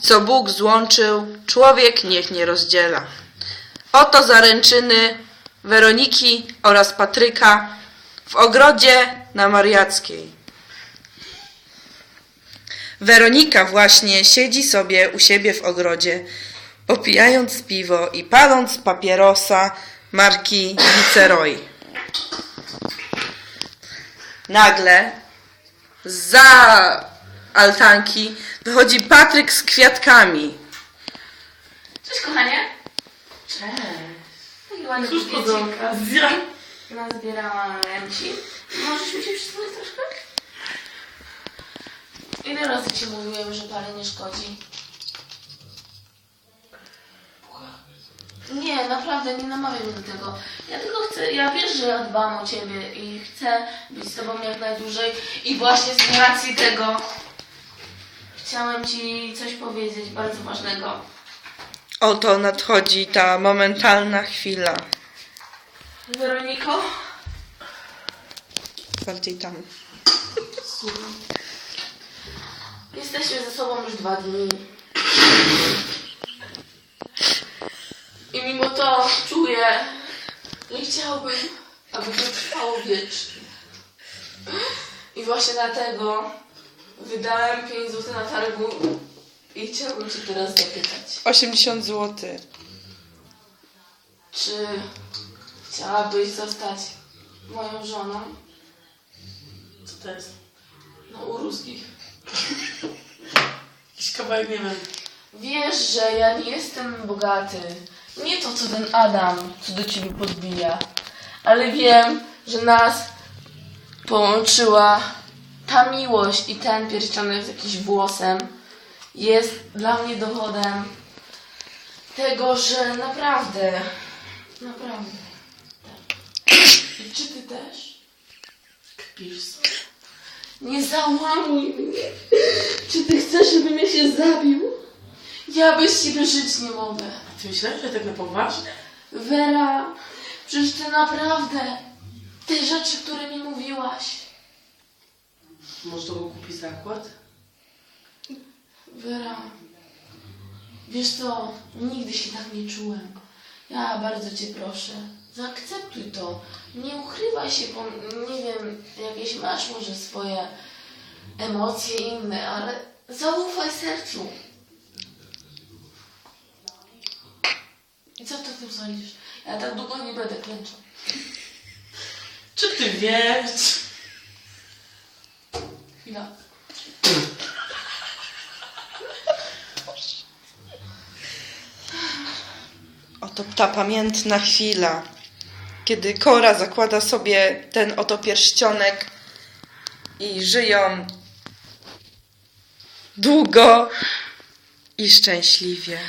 Co Bóg złączył, człowiek niech nie rozdziela. Oto zaręczyny Weroniki oraz Patryka w ogrodzie na Mariackiej. Weronika właśnie siedzi sobie u siebie w ogrodzie, popijając piwo i paląc papierosa marki Viceroy. Nagle za altanki wychodzi Patryk z kwiatkami. Cześć kochanie. Cześć. Taki ładny Cóż to za bukiecik. okazja? Nazbierałam ci. Możesz mi się przysunąć troszkę? Ile razy ci mówiłem, że pary nie szkodzi? Nie, naprawdę nie namawiam mnie do tego. Ja tylko chcę, ja wiesz, że ja dbam o ciebie i chcę być z tobą jak najdłużej i właśnie z racji tego chciałem ci coś powiedzieć bardzo ważnego. Oto nadchodzi ta momentalna chwila. Weroniko? Bardziej tam. Jesteśmy ze sobą już dwa dni. I mimo to czuję, że chciałbym, aby to trwało wiecznie. I właśnie dlatego wydałem 5 zł na targu i chciałbym Cię teraz zapytać, 80 zł. czy chciałabyś zostać moją żoną? Co to jest? No u ruskich. Jakiś kawałek, nie wiem. Wiesz, że ja nie jestem bogaty. Nie to, co ten Adam, co do ciebie podbija. Ale wiem, że nas połączyła ta miłość i ten pierścionek z jakimś włosem jest dla mnie dowodem tego, że naprawdę, naprawdę. Tak. I czy ty też? Kpisz sobie. Nie załamuj mnie. Czy ty chcesz, żebym ja się zabił? Ja bez ciebie żyć nie mogę. A ty myślałeś, że tak na poważnie? Wera, przecież ty naprawdę te rzeczy, które mi mówiłaś. Może to był kupić zakład? Wera, wiesz co, nigdy się tak nie czułem. Ja bardzo cię proszę, zaakceptuj to. Nie ukrywaj się, bo nie wiem, jakieś masz może swoje emocje inne, ale zaufaj sercu. I co ty o tym sądzisz? Ja tak długo nie będę klęczał. Czy ty wiesz? Chwila. Oto ta pamiętna chwila, kiedy Kora zakłada sobie ten oto pierścionek i żyją długo i szczęśliwie.